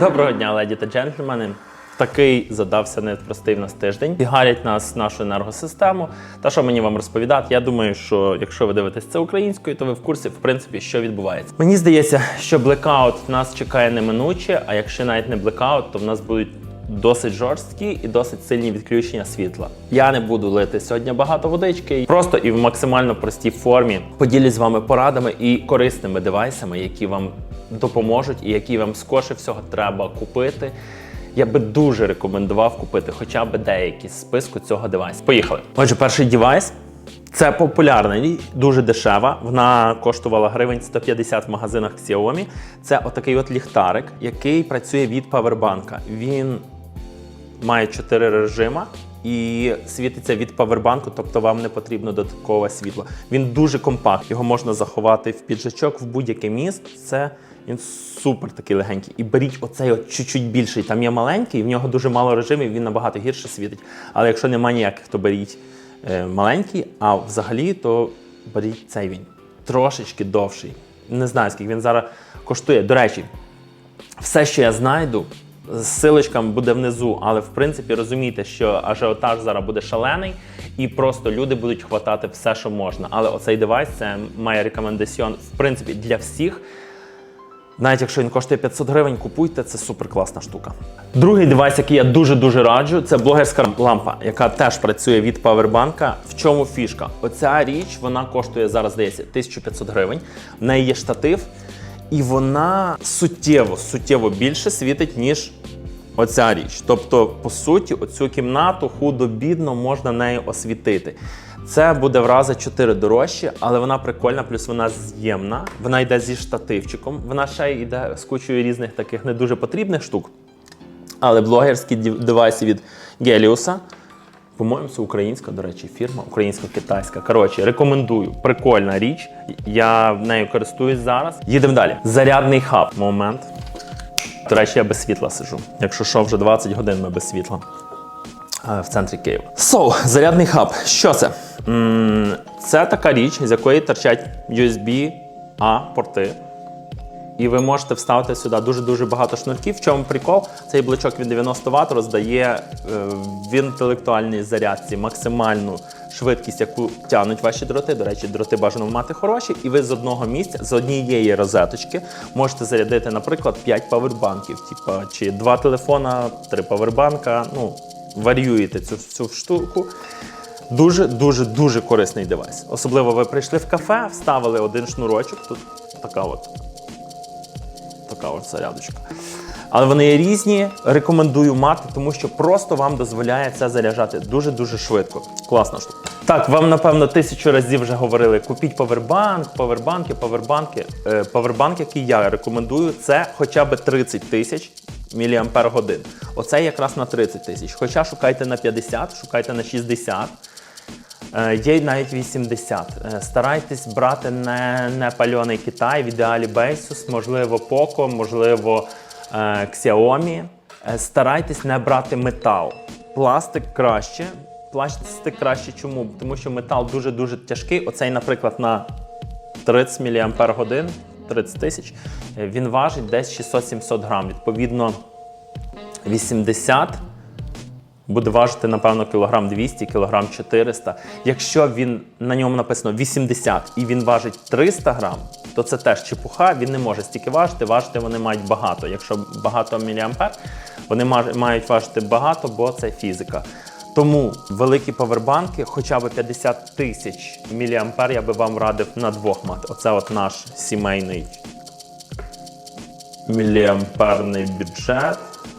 Доброго дня, леді та джентльмени. Такий задався непростий в нас тиждень. Гарять нас нашу енергосистему. Та що мені вам розповідати? Я думаю, що якщо ви дивитесь це українською, то ви в курсі, в принципі, що відбувається. Мені здається, що блекаут нас чекає неминуче, а якщо навіть не блекаут, то в нас будуть досить жорсткі і досить сильні відключення світла. Я не буду лити сьогодні багато водички. Просто і в максимально простій формі поділюсь з вами порадами і корисними девайсами, які вам допоможуть і які вам скорше всього треба купити. Я би дуже рекомендував купити хоча б деякі з списку цього девайсу. Поїхали. Отже, перший девайс. Це популярна річ, дуже дешева. Вона коштувала гривень 150 в магазинах Xiaomi. Це отакий от ліхтарик, який працює від павербанка. Він має 4 режима і світиться від павербанку, тобто вам не потрібно додаткове світло. Він дуже компактний, його можна заховати в піджачок в будь-яке місце. Він супер такий легенький. І беріть оцей от чуть-чуть більший. Там є маленький, в нього дуже мало режимів, він набагато гірше світить. Але якщо немає ніяких, то беріть е, маленький, а взагалі то беріть цей він. Трошечки довший. Не знаю, скільки він зараз коштує. До речі, все, що я знайду, з силочками буде внизу, але в принципі розумійте, що ажіотаж зараз буде шалений, і просто люди будуть хватати все, що можна. Але оцей девайс це має рекомендаціон, в принципі, для всіх. Навіть якщо він коштує 500 гривень, купуйте, це супер класна штука. Другий девайс, який я дуже-дуже раджу, це блогерська лампа, яка теж працює від павербанка. В чому фішка? Оця річ вона коштує зараз, здається, 1500 гривень. В неї є штатив, і вона суттєво, суттєво більше світить, ніж оця річ. Тобто, по суті, оцю кімнату худо-бідно можна нею освітити. Це буде в рази 4 дорожче, але вона прикольна, плюс вона з'ємна. Вона йде зі штативчиком. Вона ще йде з кучою різних таких не дуже потрібних штук. Але блогерські девайси від Геліуса. По-моєму, це українська, до речі, фірма, українсько-китайська. Коротше, рекомендую. Прикольна річ. Я нею користуюсь зараз. Їдемо далі. Зарядний хаб. Момент. До речі, я без світла сижу. Якщо що, вже 20 годин ми без світла е, в центрі Києва. So, зарядний хаб. Що це? Це така річ, з якої торчать USB-A порти. І ви можете вставити сюди дуже-дуже багато шнурків. В чому прикол? Цей блочок від 90 Вт роздає е, в інтелектуальній зарядці максимальну швидкість, яку тягнуть ваші дроти. До речі, дроти бажано мати хороші, і ви з одного місця, з однієї розеточки, можете зарядити, наприклад, 5 павербанків, типа чи два телефона, три павербанка. Ну, варіюєте цю, цю штуку. Дуже дуже дуже корисний девайс. Особливо ви прийшли в кафе, вставили один шнурочок. Тут така от така зарядочка. Але вони є різні. Рекомендую мати, тому що просто вам дозволяє це заряджати дуже-дуже швидко. Класна штука. Так, вам напевно тисячу разів вже говорили: купіть павербанк, павербанки, павербанки. Е, Павербанк, який я рекомендую, це хоча б 30 тисяч міліампер годин. Оце якраз на 30 тисяч. Хоча шукайте на 50, шукайте на 60. Е, Є навіть 80. Е, Старайтесь брати не, не пальоний Китай, в ідеалі Basis, можливо, Poco, можливо, е, Xiaomi. Старайтесь не брати метал. Пластик краще. Пластик краще чому? Тому що метал дуже-дуже тяжкий. Оцей, наприклад, на 30 мАч, 30 тисяч, він важить десь 600-700 грам. Відповідно, 80 буде важити, напевно, кілограм 200, кілограм 400. Якщо він на ньому написано 80 і він важить 300 грам, то це теж чепуха, він не може стільки важити. Важити вони мають багато. Якщо багато міліампер, вони мають важити багато, бо це фізика. Тому великі павербанки, хоча б 50 тисяч міліампер, я би вам радив на двох мати. Оце от наш сімейний міліамперний бюджет.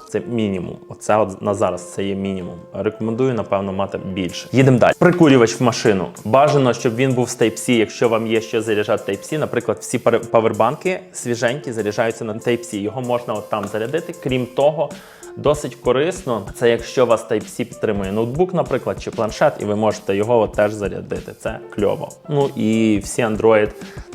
Це мінімум. Оце от на зараз це є мінімум. Рекомендую, напевно, мати більше. Їдемо далі. Прикурювач в машину. Бажано, щоб він був з Type-C, якщо вам є що заряджати Type-C. Наприклад, всі павербанки свіженькі заряджаються на Type-C. Його можна от там зарядити. Крім того, досить корисно. Це якщо вас Type-C підтримує ноутбук, наприклад, чи планшет, і ви можете його от теж зарядити. Це кльово. Ну і всі Android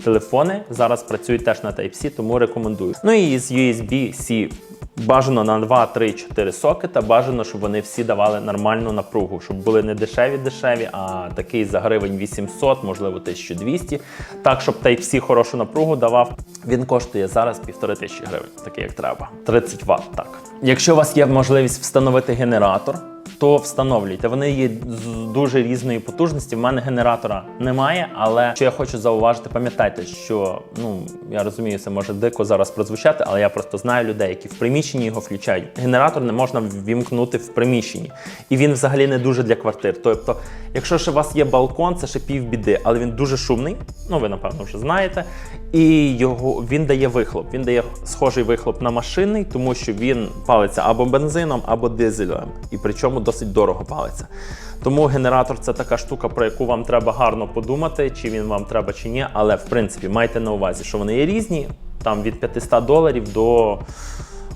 телефони зараз працюють теж на Type-C, тому рекомендую. Ну і з USB-C Бажано на 2, 3, 4 сокета. Бажано, щоб вони всі давали нормальну напругу, щоб були не дешеві дешеві, а такий за гривень 800, можливо, 1200. Так, щоб Type-C хорошу напругу давав. Він коштує зараз півтори тисячі гривень, такий як треба. 30 Вт, так. Якщо у вас є можливість встановити генератор, то встановлюйте. Вони є дуже різної потужності. В мене генератора немає, але що я хочу зауважити, пам'ятайте, що ну я розумію, це може дико зараз прозвучати, але я просто знаю людей, які в приміщенні його включають. Генератор не можна ввімкнути в приміщенні, і він взагалі не дуже для квартир. Тобто, якщо ще у вас є балкон, це ще півбіди, але він дуже шумний. Ну ви напевно вже знаєте. І його він дає вихлоп. Він дає схожий вихлоп на машинний, тому що він палиться або бензином, або дизелем, і причому досить дорого палиться. Тому генератор це така штука, про яку вам треба гарно подумати, чи він вам треба чи ні. Але в принципі майте на увазі, що вони є різні, там від 500 доларів до.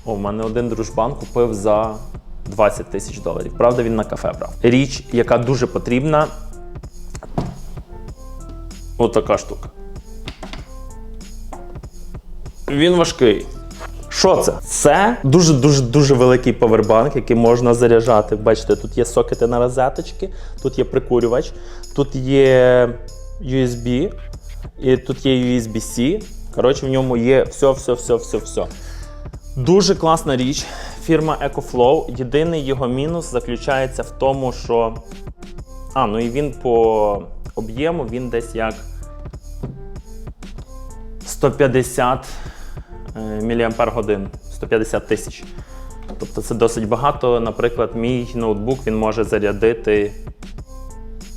О, в мене один дружбан купив за 20 тисяч доларів. Правда, він на кафе брав. Річ, яка дуже потрібна. Отака штука. Він важкий. Що це? Це дуже дуже великий повербанк, який можна заряджати. Бачите, тут є сокети на розеточки, тут є прикурювач, тут є USB, і тут є USB-C. Коротше, в ньому є все, все, все, все, все. Дуже класна річ. Фірма EcoFlow. Єдиний його мінус заключається в тому, що. А, ну і він по об'єму він десь як 150 мАч, 150 тисяч. Тобто це досить багато. Наприклад, мій ноутбук він може зарядити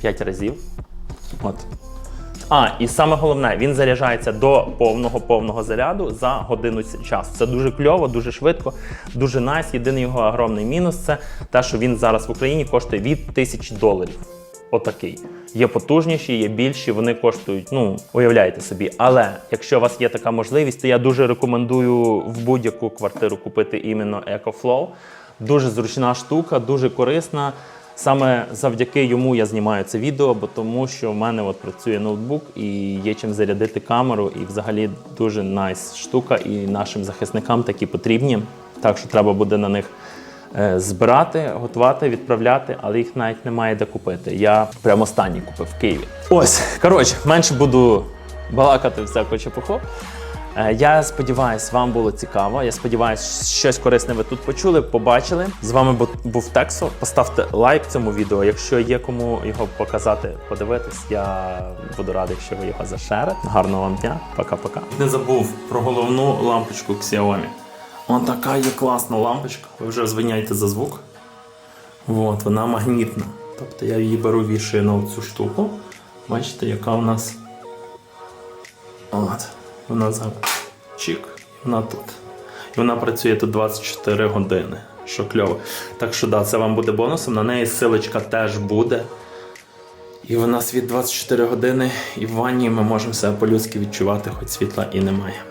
5 разів. От. А, і саме головне, він заряджається до повного повного заряду за годину часу. Це дуже кльово, дуже швидко, дуже найс. Єдиний його огромний мінус це те, що він зараз в Україні коштує від 1000 доларів. Отакий. Є потужніші, є більші, вони коштують, ну, уявляєте собі. Але якщо у вас є така можливість, то я дуже рекомендую в будь-яку квартиру купити іменно EcoFlow. Дуже зручна штука, дуже корисна. Саме завдяки йому я знімаю це відео, бо тому що в мене от працює ноутбук і є чим зарядити камеру, і взагалі дуже найс штука, і нашим захисникам такі потрібні. Так що треба буде на них збирати, готувати, відправляти, але їх навіть немає де купити. Я прямо останній купив в Києві. Ось, коротше, менше буду балакати всяку чепуху. Е, Я сподіваюся, вам було цікаво. Я сподіваюся, щось корисне ви тут почули, побачили. З вами бу- був Тексо. Поставте лайк цьому відео. Якщо є кому його показати, подивитись, я буду радий, якщо ви його зашерите. Гарного вам дня, пока-пока. Не забув про головну лампочку Xiaomi. Вон така є класна лампочка. Ви вже звиняйте за звук. От, вона магнітна. Тобто я її беру вішаю на цю штуку. Бачите, яка у нас. От. Вона чик, і вона тут. І вона працює тут 24 години, що кльово. Так що да, це вам буде бонусом. На неї силочка теж буде. І вона світ 24 години, і в ванні ми можемо себе по-людськи відчувати, хоч світла і немає.